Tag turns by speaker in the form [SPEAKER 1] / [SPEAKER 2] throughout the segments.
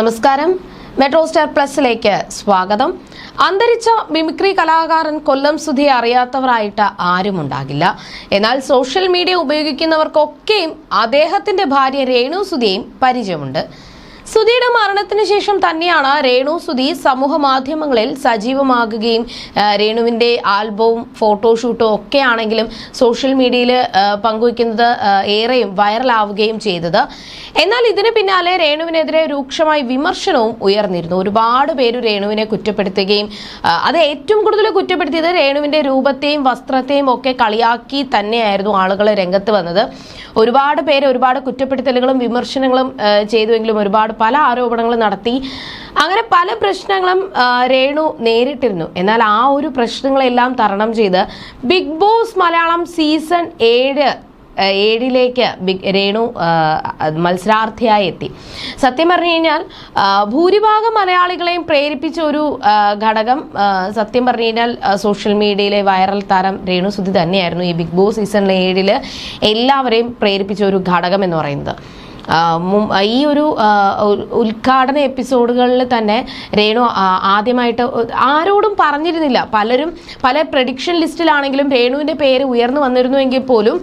[SPEAKER 1] നമസ്കാരം. Metro star പ്ലസിലേക്ക് സ്വാഗതം. അന്തരിച്ച മിമിക്രി കലാകാരൻ കൊല്ലം സുധി അറിയാത്തവരായിട്ട് ആരും ഉണ്ടാകില്ല. എന്നാൽ സോഷ്യൽ മീഡിയ ഉപയോഗിക്കുന്നവർക്കൊക്കെയും അദ്ദേഹത്തിന്റെ ഭാര്യ രേണു സുധിയെയും പരിചയമുണ്ട്. സുധിയുടെ മരണത്തിന് ശേഷം തന്നെയാണ് രേണു സുധി സമൂഹ മാധ്യമങ്ങളിൽ സജീവമാകുകയും രേണുവിന്റെ ആൽബവും ഫോട്ടോഷൂട്ടും ഒക്കെ ആണെങ്കിലും സോഷ്യൽ മീഡിയയിൽ പങ്കുവയ്ക്കുന്നത് ഏറെയും വൈറലാവുകയും ചെയ്തത്. എന്നാൽ ഇതിന് പിന്നാലെ രേണുവിനെതിരെ രൂക്ഷമായ വിമർശനവും ഉയർന്നിരുന്നു. ഒരുപാട് പേര് രേണുവിനെ കുറ്റപ്പെടുത്തുകയും അത് ഏറ്റവും കൂടുതൽ കുറ്റപ്പെടുത്തിയത് രേണുവിന്റെ രൂപത്തെയും വസ്ത്രത്തെയും ഒക്കെ കളിയാക്കി തന്നെയായിരുന്നു ആളുകൾ രംഗത്ത് വന്നത്. ഒരുപാട് പേര് ഒരുപാട് കുറ്റപ്പെടുത്തലുകളും വിമർശനങ്ങളും ചെയ്തുവെങ്കിലും ഒരുപാട് പല ആരോപണങ്ങളും നടത്തി. അങ്ങനെ പല പ്രശ്നങ്ങളും രേണു നേരിട്ടിരുന്നു. എന്നാൽ ആ ഒരു പ്രശ്നങ്ങളെല്ലാം തരണം ചെയ്ത് ബിഗ് ബോസ് മലയാളം സീസൺ ഏഴ് ഏഴിലേക്ക് രേണു മത്സരാർത്ഥിയായി എത്തി. സത്യം പറഞ്ഞു കഴിഞ്ഞാൽ ഭൂരിഭാഗം മലയാളികളെയും പ്രേരിപ്പിച്ച ഒരു ഘടകം സത്യം പറഞ്ഞു കഴിഞ്ഞാൽ സോഷ്യൽ മീഡിയയിലെ വൈറൽ താരം രേണു സുധി തന്നെയായിരുന്നു ഈ ബിഗ് ബോസ് സീസൺ ഏഴിൽ എല്ലാവരെയും പ്രേരിപ്പിച്ച ഒരു ഘടകം എന്ന് പറയുന്നത്. ഈ ഒരു ഉദ്ഘാടന എപ്പിസോഡുകളിൽ തന്നെ രേണു ആദ്യമായിട്ട് ആരോടും പറഞ്ഞിരുന്നില്ല. പലരും പല പ്രഡിക്ഷൻ ലിസ്റ്റിലാണെങ്കിലും രേണുവിന്റെ പേര് ഉയർന്നു വന്നിരുന്നുവെങ്കിൽ പോലും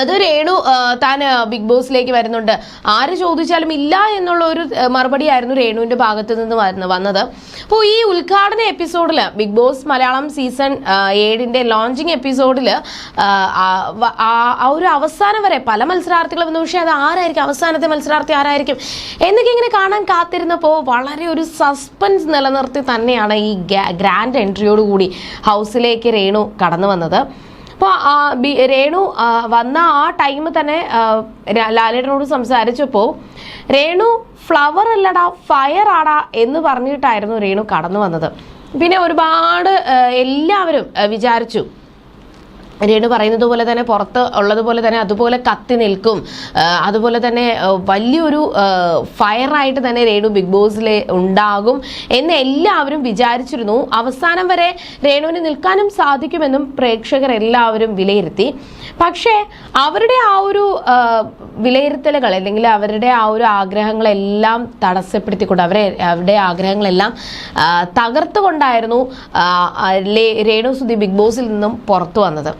[SPEAKER 1] അത് രേണു താൻ ബിഗ് ബോസിലേക്ക് വരുന്നുണ്ട്. ആര് ചോദിച്ചാലും ഇല്ല എന്നുള്ള ഒരു മറുപടി ആയിരുന്നു രേണുവിന്റെ ഭാഗത്ത് നിന്ന് വരുന്നത് വന്നത്. അപ്പോൾ ഈ ഉദ്ഘാടന എപ്പിസോഡിൽ ബിഗ് ബോസ് മലയാളം സീസൺ ഏഴിന്റെ ലോഞ്ചിങ് എപ്പിസോഡിൽ ആ ഒരു അവസാനം വരെ പല മത്സരാർത്ഥികളും വന്നു. പക്ഷേ അത് ആരായിരിക്കും? അവസാനത്തെ മത്സരാർത്ഥി ആരായിരിക്കും? എന്നൊക്കെ ഇങ്ങനെ കാണാൻ കാത്തിരുന്നപ്പോൾ വളരെ ഒരു സസ്പെൻസ് നിലനിർത്തി തന്നെയാണ് ഈ ഗ്രാൻഡ് എൻട്രിയോടുകൂടി ഹൗസിലേക്ക് രേണു കടന്നു വന്നത്. അപ്പോൾ രേണു വന്ന ആ ടൈം തന്നെ ലാലേട്ടനോട് സംസാരിച്ചപ്പോൾ രേണു ഫ്ലവർ അല്ലടാ ഫയർ ആടാ എന്ന് പറഞ്ഞിട്ടായിരുന്നു രേണു കടന്നു വന്നത്. പിന്നെ ഒരുപാട് എല്ലാവരും വിചാരിച്ചു. രേണു പറയുന്നത് പോലെ തന്നെ പുറത്ത് ഉള്ളതുപോലെ തന്നെ അതുപോലെ കത്തി നിൽക്കും. അതുപോലെ തന്നെ വലിയൊരു ഫയറായിട്ട് തന്നെ രേണു ബിഗ് ബോസിൽ ഉണ്ടാകും എന്ന് എല്ലാവരും വിചാരിച്ചിരുന്നു. അവസാനം വരെ രേണുവിന് നിൽക്കാനും സാധിക്കുമെന്നും പ്രേക്ഷകർ എല്ലാവരും വിലയിരുത്തി. പക്ഷേ അവരുടെ ആ ഒരു വിലയിരുത്തലുകൾ അല്ലെങ്കിൽ അവരുടെ ആ ഒരു ആഗ്രഹങ്ങളെല്ലാം തടസ്സപ്പെടുത്തിക്കൊണ്ട് അവരെ അവരുടെ ആഗ്രഹങ്ങളെല്ലാം തകർത്തുകൊണ്ടായിരുന്നു രേണു സുധി ബിഗ് ബോസിൽ നിന്നും പുറത്തു വന്നത്.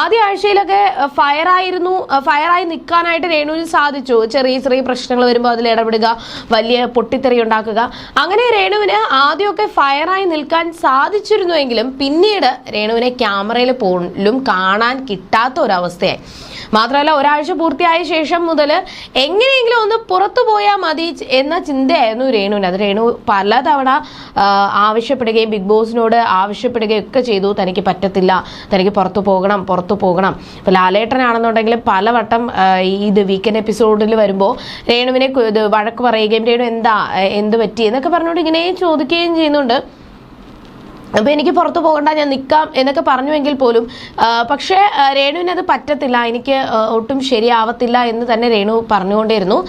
[SPEAKER 1] ആദ്യ ആഴ്ചയിലൊക്കെ ഫയറായിരുന്നു ഫയറായി നിൽക്കാനായിട്ട് രേണുവിന് സാധിച്ചു. ചെറിയ ചെറിയ പ്രശ്നങ്ങൾ വരുമ്പോൾ അതിൽ ഇടപെടുക വലിയ പൊട്ടിത്തെറി ഉണ്ടാക്കുക. അങ്ങനെ രേണുവിന് ആദ്യമൊക്കെ ഫയറായി നിൽക്കാൻ സാധിച്ചിരുന്നുവെങ്കിലും പിന്നീട് രേണുവിനെ ക്യാമറയിൽ പോലും കാണാൻ കിട്ടാത്ത ഒരവസ്ഥയായി മാത്രമല്ല ഒരാഴ്ച പൂർത്തിയായ ശേഷം മുതൽ എങ്ങനെയെങ്കിലും ഒന്ന് പുറത്തു പോയാൽ മതി എന്ന ചിന്തയായിരുന്നു രേണുവിന്. അത് രേണു പലതവണ ആവശ്യപ്പെടുകയും ബിഗ് ബോസിനോട് ആവശ്യപ്പെടുകയും ഒക്കെ ചെയ്തു. തനിക്ക് പറ്റത്തില്ല. തനിക്ക് പുറത്തു പോകണം പുറത്തു പോകണം. ഇപ്പൊ ലാലേട്ടനാണെന്നുണ്ടെങ്കിലും പലവട്ടം ഇത് വീക്കെൻഡ് എപ്പിസോഡിൽ വരുമ്പോൾ രേണുവിനെ വഴക്ക് പറയുകയും രേണു എന്താ എന്ത് പറ്റി? എന്നൊക്കെ പറഞ്ഞുകൊണ്ട് ഇങ്ങനെ ചോദിക്കുകയും ചെയ്യുന്നുണ്ട്. അപ്പൊ എനിക്ക് പുറത്ത് പോകണ്ട ഞാൻ നിൽക്കാം എന്നൊക്കെ പറഞ്ഞുവെങ്കിൽ പോലും പക്ഷേ രേണുവിന് അത് പറ്റത്തില്ല. എനിക്ക് ഒട്ടും ശരിയാവത്തില്ല എന്ന് തന്നെ രേണു പറഞ്ഞുകൊണ്ടിരുന്നു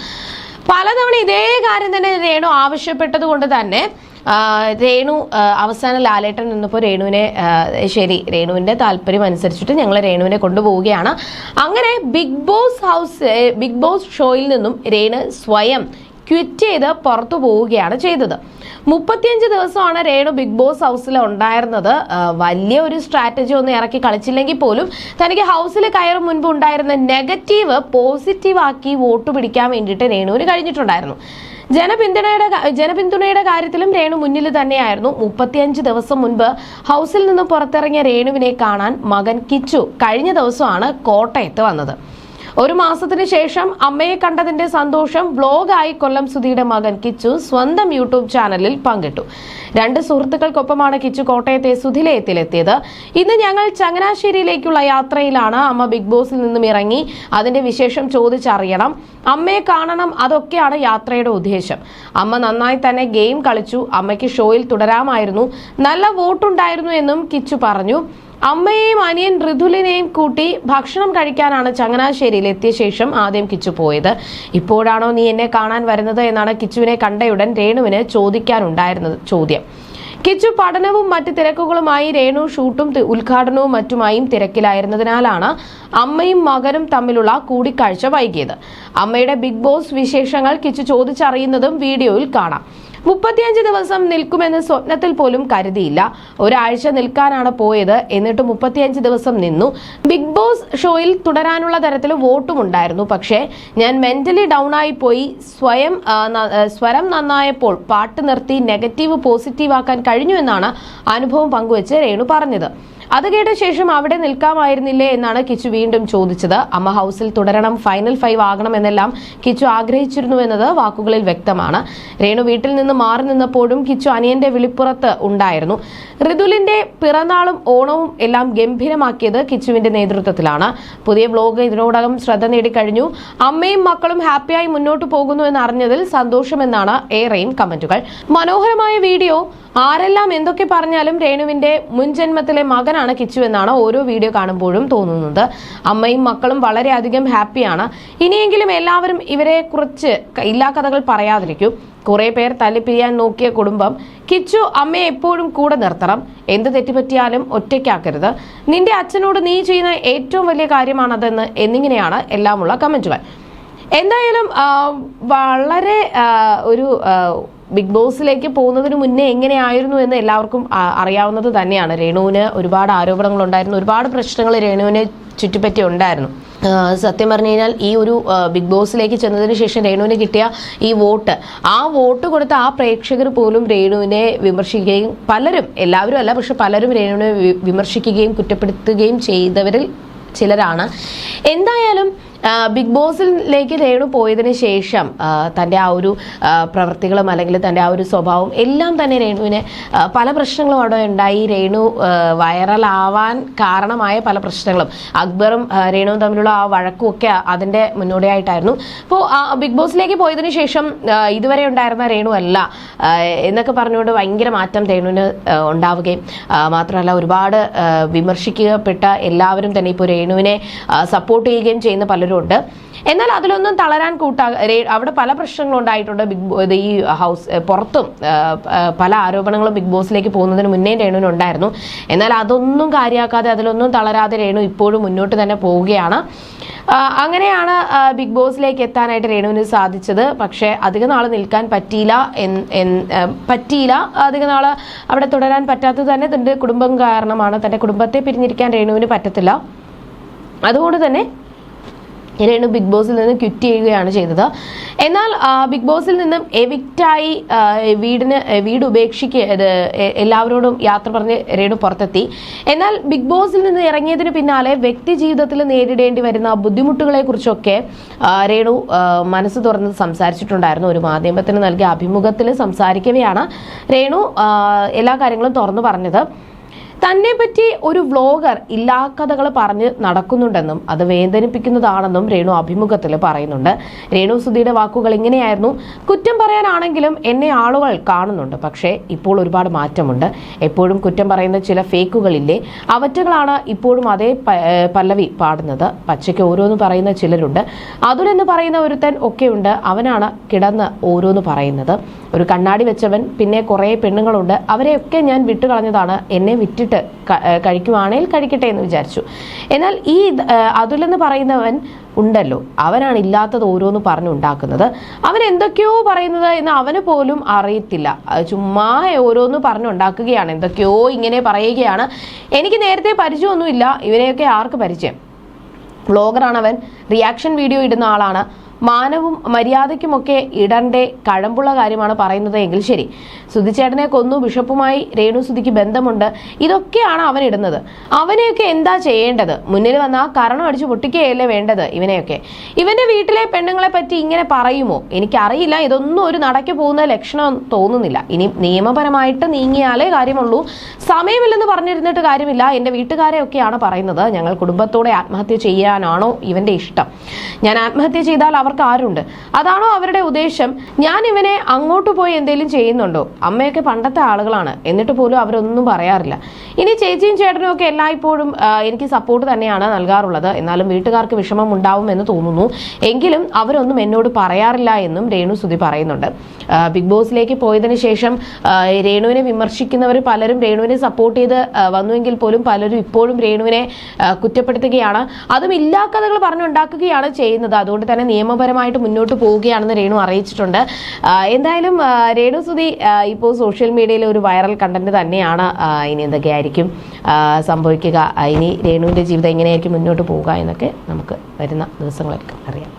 [SPEAKER 1] പലതവണ ഇതേ കാര്യം തന്നെ രേണു ആവശ്യപ്പെട്ടത് കൊണ്ട് തന്നെ രേണു അവസാനം ലാലേട്ടൻ നിന്നപ്പോൾ രേണുവിനെ ശരി രേണുവിന്റെ താല്പര്യം അനുസരിച്ചിട്ട് ഞങ്ങൾ രേണുവിനെ കൊണ്ടുപോവുകയാണ്. അങ്ങനെ big boss house big boss ഷോയിൽ നിന്നും രേണു സ്വയം ക്വിറ്റ് ചെയ്ത് പുറത്തു പോവുകയാണ് ചെയ്തത്. മുപ്പത്തിയഞ്ച് ദിവസമാണ് രേണു ബിഗ് ബോസ് ഹൗസിൽ ഉണ്ടായിരുന്നത്. വലിയ ഒരു സ്ട്രാറ്റജി ഒന്നും ഇറക്കി കളിച്ചില്ലെങ്കിൽ പോലും തനിക്ക് ഹൗസിൽ കയറും മുൻപ് ഉണ്ടായിരുന്ന നെഗറ്റീവ് പോസിറ്റീവ് ആക്കി വോട്ട് പിടിക്കാൻ വേണ്ടിയിട്ട് രേണുവിന് കഴിഞ്ഞിട്ടുണ്ടായിരുന്നു. ജനപിന്തുണയുടെ ജനപിന്തുണയുടെ കാര്യത്തിലും രേണു മുന്നിൽ തന്നെയായിരുന്നു. മുപ്പത്തിയഞ്ച് ദിവസം മുൻപ് ഹൗസിൽ നിന്ന് പുറത്തിറങ്ങിയ രേണുവിനെ കാണാൻ മകൻ കിച്ചു കഴിഞ്ഞ ദിവസമാണ് കോട്ടയത്ത് വന്നത്. ഒരു മാസത്തിന് ശേഷം അമ്മയെ കണ്ടതിന്റെ സന്തോഷം വ്ലോഗായി കൊല്ലം സുധിയുടെ മകൻ കിച്ചു സ്വന്തം യൂട്യൂബ് ചാനലിൽ പങ്കിട്ടു. രണ്ട് സുഹൃത്തുക്കൾക്കൊപ്പമാണ് കിച്ചു കോട്ടയത്തെ സുധിലയത്തിലെത്തിയത്. ഇന്ന് ഞങ്ങൾ ചങ്ങനാശ്ശേരിയിലേക്കുള്ള യാത്രയിലാണ് അമ്മ ബിഗ് ബോസിൽ നിന്നും ഇറങ്ങി അതിന്റെ വിശേഷം ചോദിച്ചറിയണം. അമ്മയെ കാണണം അതൊക്കെയാണ് യാത്രയുടെ ഉദ്ദേശം. അമ്മ നന്നായി തന്നെ ഗെയിം കളിച്ചു. അമ്മയ്ക്ക് ഷോയിൽ തുടരാമായിരുന്നു. നല്ല വോട്ടുണ്ടായിരുന്നു എന്നും കിച്ചു പറഞ്ഞു. അമ്മയെയും അനിയൻ ഋതുലിനെയും കൂട്ടി ഭക്ഷണം കഴിക്കാനാണ് ചങ്ങനാശ്ശേരിയിൽ എത്തിയ ശേഷം ആദ്യം കിച്ചു പോയത്. ഇപ്പോഴാണോ നീ എന്നെ കാണാൻ വരുന്നത് എന്നാണ് കിച്ചുവിനെ കണ്ടയുടൻ രേണുവിന് ചോദിക്കാനുണ്ടായിരുന്നത് ചോദ്യം. കിച്ചു പഠനവും മറ്റ് തിരക്കുകളുമായി രേണു ഷൂട്ടും ഉദ്ഘാടനവും മറ്റുമായും തിരക്കിലായിരുന്നതിനാലാണ് അമ്മയും മകനും തമ്മിലുള്ള കൂടിക്കാഴ്ച വൈകിയത്. അമ്മയുടെ ബിഗ് ബോസ് വിശേഷങ്ങൾ കിച്ചു ചോദിച്ചറിയുന്നതും വീഡിയോയിൽ കാണാം. മുപ്പത്തിയഞ്ച് ദിവസം നിൽക്കുമെന്ന് സ്വപ്നത്തിൽ പോലും കരുതിയില്ല. ഒരാഴ്ച നിൽക്കാനാണ് പോയത്. എന്നിട്ട് മുപ്പത്തിയഞ്ച് ദിവസം നിന്നു. ബിഗ് ബോസ് ഷോയിൽ തുടരാനുള്ള തരത്തിൽ വോട്ടും ഉണ്ടായിരുന്നു. പക്ഷേ ഞാൻ മെന്റലി ഡൗൺ ആയി പോയി. സ്വയം സ്വരം നന്നായപ്പോൾ പാട്ട് നിർത്തി നെഗറ്റീവ് പോസിറ്റീവ് ആക്കാൻ കഴിഞ്ഞു എന്നാണ് അനുഭവം പങ്കുവച്ച് രേണു പറഞ്ഞത്. അത് കേട്ട ശേഷം അവിടെ നിൽക്കാമായിരുന്നില്ലേ എന്നാണ് കിച്ചു വീണ്ടും ചോദിച്ചത്. അമ്മ ഹൗസിൽ തുടരണം ഫൈനൽ ഫൈവ് ആകണം എന്നെല്ലാം കിച്ചു ആഗ്രഹിച്ചിരുന്നു എന്നത് വാക്കുകളിൽ വ്യക്തമാണ്. രേണു വീട്ടിൽ നിന്ന് മാറി നിന്നപ്പോഴും കിച്ചു അനിയന്റെ വിളിപ്പുറത്ത് ഉണ്ടായിരുന്നു. ഋതുലിന്റെ പിറന്നാളും ഓണവും എല്ലാം ഗംഭീരമാക്കിയത് കിച്ചുവിന്റെ നേതൃത്വത്തിലാണ്. പുതിയ ബ്ലോഗ് ഇതിനോടകം ശ്രദ്ധ നേടിക്കഴിഞ്ഞു അമ്മയും മക്കളും ഹാപ്പിയായി മുന്നോട്ട് പോകുന്നു എന്ന് അറിഞ്ഞതിൽ സന്തോഷമെന്നാണ് ഏറെയും കമന്റുകൾ. മനോഹരമായ വീഡിയോ. ആരെല്ലാം എന്തൊക്കെ പറഞ്ഞാലും രേണുവിന്റെ മുൻജന്മത്തിലെ മകനാണ്. കിച്ചു എന്നാണ് ഓരോ വീഡിയോ കാണുമ്പോഴും തോന്നുന്നത്. അമ്മയും മക്കളും വളരെയധികം ഹാപ്പിയാണ്. ഇനിയെങ്കിലും എല്ലാവരും ഇവരെ കുറിച്ച് ഇല്ലാ കഥകൾ പറയാതിരിക്കും. കുറെ പേർ തല്ലിപ്പിരിയാൻ നോക്കിയ കുടുംബം കിച്ചു അമ്മയെ എപ്പോഴും കൂടെ നിർത്തണം. എന്ത് തെറ്റുപറ്റിയാലും ഒറ്റയ്ക്കാക്കരുത്. നിന്റെ അച്ഛനോട് നീ ചെയ്യുന്ന ഏറ്റവും വലിയ കാര്യമാണതെന്ന് എന്നിങ്ങനെയാണ് എല്ലാമുള്ള കമന്റുകൾ. എന്തായാലും വളരെ ഒരു ബിഗ് ബോസിലേക്ക് പോകുന്നതിന് മുന്നേ എങ്ങനെയായിരുന്നു എന്ന് എല്ലാവർക്കും അറിയാവുന്നത് തന്നെയാണ്. രേണുവിന് ഒരുപാട് ആരോപണങ്ങൾ ഉണ്ടായിരുന്നു ഒരുപാട് പ്രശ്നങ്ങൾ രേണുവിനെ ചുറ്റിപ്പറ്റി ഉണ്ടായിരുന്നു. സത്യം പറഞ്ഞു കഴിഞ്ഞാൽ ഈ ഒരു ബിഗ് ബോസിലേക്ക് ചെന്നതിന് ശേഷം രേണുവിന് കിട്ടിയ ഈ വോട്ട് ആ വോട്ട് കൊടുത്ത ആ പ്രേക്ഷകർ പോലും രേണുവിനെ വിമർശിക്കുകയും പലരും എല്ലാവരും അല്ല പക്ഷെ പലരും രേണുവിനെ വിമർശിക്കുകയും കുറ്റപ്പെടുത്തുകയും ചെയ്തവരിൽ ചിലരാണ്. എന്തായാലും ബിഗ് ബോസിലേക്ക് രേണു പോയതിന് ശേഷം തന്റെ ആ ഒരു പ്രവൃത്തികളും അല്ലെങ്കിൽ തന്റെ ആ ഒരു സ്വഭാവം എല്ലാം തന്നെ രേണുവിന് പല പ്രശ്നങ്ങളും അവിടെ ഉണ്ടായി. രേണു വൈറലാവാൻ കാരണമായ പല പ്രശ്നങ്ങളും. അക്ബറും രേണുവും തമ്മിലുള്ള ആ വഴക്കും ഒക്കെ അതിന്റെ മുന്നോടിയായിട്ടായിരുന്നു അപ്പോൾ ബിഗ് ബോസിലേക്ക് പോയതിനു ശേഷം ഇതുവരെ ഉണ്ടായിരുന്ന രേണു അല്ല എന്നൊക്കെ പറഞ്ഞുകൊണ്ട് ഭയങ്കര മാറ്റം രേണുവിന് ഉണ്ടാവുകയും മാത്രമല്ല ഒരുപാട് വിമർശിക്കപ്പെട്ട എല്ലാവരും തന്നെ ഇപ്പോൾ രേണുവിനെ സപ്പോർട്ട് ചെയ്യുകയും ചെയ്യുന്ന പലരും ഉണ്ട് എന്നാൽ അതിലൊന്നും തളരാൻ കൂട്ടാ അവിടെ പല പ്രശ്നങ്ങളും ഉണ്ടായിട്ടുണ്ട്. ബിഗ് ഈ ഹൗസ് പുറത്തും പല ആരോപണങ്ങളും ബിഗ് ബോസിലേക്ക് പോകുന്നതിന് മുന്നേ രേണുവിന് ഉണ്ടായിരുന്നു. എന്നാൽ അതൊന്നും കാര്യമാക്കാതെ അതിലൊന്നും തളരാതെ രേണു ഇപ്പോഴും മുന്നോട്ട് തന്നെ പോവുകയാണ്. അങ്ങനെയാണ് ബിഗ് ബോസിലേക്ക് എത്താനായിട്ട് രേണുവിന് സാധിച്ചത്. പക്ഷേ അധിക നാൾ നിൽക്കാൻ പറ്റിയില്ല പറ്റിയില്ല. അധിക നാൾ അവിടെ തുടരാൻ പറ്റാത്തത് തന്നെ തന്റെ കുടുംബം കാരണമാണ്. തന്റെ കുടുംബത്തെ പിരിഞ്ഞിരിക്കാൻ രേണുവിന് പറ്റത്തില്ല. അതുകൊണ്ട് തന്നെ രേണു ബിഗ് ബോസിൽ നിന്ന് ക്വിറ്റ് ചെയ്യുകയാണ് ചെയ്തത്. എന്നാൽ ബിഗ് ബോസിൽ നിന്നും എവിക്റ്റായി വീടിന് വീട് ഉപേക്ഷിക്കുക എല്ലാവരോടും യാത്ര പറഞ്ഞ് രേണു പുറത്തെത്തി. എന്നാൽ ബിഗ് ബോസിൽ നിന്ന് ഇറങ്ങിയതിന് പിന്നാലെ വ്യക്തി ജീവിതത്തിൽ നേരിടേണ്ടി വരുന്ന ബുദ്ധിമുട്ടുകളെ കുറിച്ചൊക്കെ രേണു മനസ്സ് തുറന്ന് സംസാരിച്ചിട്ടുണ്ടായിരുന്നു. ഒരു മാധ്യമത്തിന് നൽകിയ അഭിമുഖത്തിൽ സംസാരിക്കവെയാണ് രേണു എല്ലാ കാര്യങ്ങളും തുറന്നു പറഞ്ഞത്. തന്നെ പറ്റി ഒരു വ്ലോഗർ ഇല്ലാ കഥകൾ പറഞ്ഞ് നടക്കുന്നുണ്ടെന്നും അത് വേദനിപ്പിക്കുന്നതാണെന്നും രേണു അഭിമുഖത്തിൽ പറയുന്നുണ്ട്. രേണു സുധിയുടെ വാക്കുകൾ ഇങ്ങനെയായിരുന്നു. കുറ്റം പറയാനാണെങ്കിലും എന്നെ ആളുകൾ കാണുന്നുണ്ട്. പക്ഷേ ഇപ്പോൾ ഒരുപാട് മാറ്റമുണ്ട്. എപ്പോഴും കുറ്റം പറയുന്ന ചില ഫേക്കുകളില്ലേ? അവറ്റകളാണ് ഇപ്പോഴും അതേ പല്ലവി പാടുന്നത്. പച്ചയ്ക്ക് ഓരോന്ന് പറയുന്ന ചിലരുണ്ട്. അതുലെന്ന് പറയുന്ന ഒരുത്തൻ ഒക്കെയുണ്ട്. അവനാണ് കിടന്ന് ഓരോന്ന് പറയുന്നത്. ഒരു കണ്ണാടി വെച്ചവൻ പിന്നെ കുറേ പെണ്ണുങ്ങളുണ്ട്. അവരെയൊക്കെ ഞാൻ വിട്ടുകളഞ്ഞതാണ്. എന്നെ വിറ്റിട്ട് ഏഹ് കഴിക്കുവാണെങ്കിൽ കഴിക്കട്ടെ എന്ന് വിചാരിച്ചു. എന്നാൽ ഈ അതുലെന്ന് പറയുന്നവൻ ഉണ്ടല്ലോ. അവനാണ് ഇല്ലാത്തത് ഓരോന്ന് പറഞ്ഞുണ്ടാക്കുന്നത് അവൻ എന്തൊക്കെയോ പറയുന്നത് എന്ന് അവന് പോലും അറിയത്തില്ല. ചുമ്മാ ഓരോന്ന് പറഞ്ഞുണ്ടാക്കുകയാണ് എന്തൊക്കെയോ ഇങ്ങനെ പറയുകയാണ്. എനിക്ക് നേരത്തെ പരിചയമൊന്നുമില്ല. ഇവരെയൊക്കെ ആർക്ക് പരിചയം? വ്ളോഗറാണ് അവൻ റിയാക്ഷൻ വീഡിയോ ഇടുന്ന ആളാണ്. മാനവും മര്യാദയ്ക്കുമൊക്കെ ഇടണ്ടേ കഴമ്പുള്ള കാര്യമാണ് പറയുന്നത് എങ്കിൽ ശരി. സുധിച്ചേട്ടനെ കൊന്നു ബിഷപ്പുമായി രേണു സുധിക്ക് ബന്ധമുണ്ട്. ഇതൊക്കെയാണ് അവൻ ഇടുന്നത്. അവനെയൊക്കെ എന്താ ചെയ്യേണ്ടത്? മുന്നിൽ വന്ന ആ കരണം അടിച്ച് പൊട്ടിക്കുകയല്ലേ വേണ്ടത് ഇവനെയൊക്കെ? ഇവന്റെ വീട്ടിലെ പെണ്ണുങ്ങളെ പറ്റി ഇങ്ങനെ പറയുമോ? എനിക്കറിയില്ല. ഇതൊന്നും ഒരു നടക്ക് പോകുന്ന ലക്ഷണം തോന്നുന്നില്ല. ഇനി നിയമപരമായിട്ട് നീങ്ങിയാലേ കാര്യമുള്ളൂ. സമയമില്ലെന്ന് പറഞ്ഞിരുന്നിട്ട് കാര്യമില്ല. എന്റെ വീട്ടുകാരെയൊക്കെയാണ് പറയുന്നത്. ഞങ്ങൾ കുടുംബത്തോടെ ആത്മഹത്യ ചെയ്യാനാണോ ഇവന്റെ ഇഷ്ടം? ഞാൻ ആത്മഹത്യ ചെയ്താൽ അവർക്ക് അവർക്ക് ആരുണ്ട് അതാണോ അവരുടെ ഉദ്ദേശം? ഞാൻ ഇവനെ അങ്ങോട്ട് പോയി എന്തെങ്കിലും ചെയ്യുന്നുണ്ടോ? അമ്മയൊക്കെ പണ്ടത്തെ ആളുകളാണ്. എന്നിട്ട് പോലും അവരൊന്നും പറയാറില്ല. ഇനി ചേച്ചിയും ചേട്ടനും ഒക്കെ എല്ലായ്പ്പോഴും എനിക്ക് സപ്പോർട്ട് തന്നെയാണ് നൽകാറുള്ളത്. എന്നാലും വീട്ടുകാർക്ക് വിഷമം ഉണ്ടാവും എന്ന് തോന്നുന്നു. എങ്കിലും അവരൊന്നും എന്നോട് പറയാറില്ല എന്നും രേണു സുധി പറയുന്നുണ്ട്. ബിഗ് ബോസിലേക്ക് പോയതിന് ശേഷം രേണുവിനെ വിമർശിക്കുന്നവർ പലരും രേണുവിനെ സപ്പോർട്ട് ചെയ്ത് വന്നുവെങ്കിൽ പോലും പലരും ഇപ്പോഴും രേണുവിനെ കുറ്റപ്പെടുത്തുകയാണ്. അതും ഇല്ലാ കഥകൾ പറഞ്ഞുണ്ടാക്കുകയാണ് ചെയ്യുന്നത്. അതുകൊണ്ട് തന്നെ നിയമപരമായിട്ട് മുന്നോട്ട് പോവുകയാണെന്ന് രേണു അറിയിച്ചിട്ടുണ്ട്. എന്തായാലും രേണു സുധി ഇപ്പോൾ സോഷ്യൽ മീഡിയയിലെ ഒരു വൈറൽ കണ്ടന്റ് തന്നെയാണ്. ഇനി എന്തൊക്കെയായിരിക്കും സംഭവിക്കുക ഇനി രേണുവിന്റെ ജീവിതം എങ്ങനെയായിരിക്കും മുന്നോട്ട് പോവുക എന്നൊക്കെ നമുക്ക് വരുന്ന ദിവസങ്ങളൊക്കെ അറിയാം.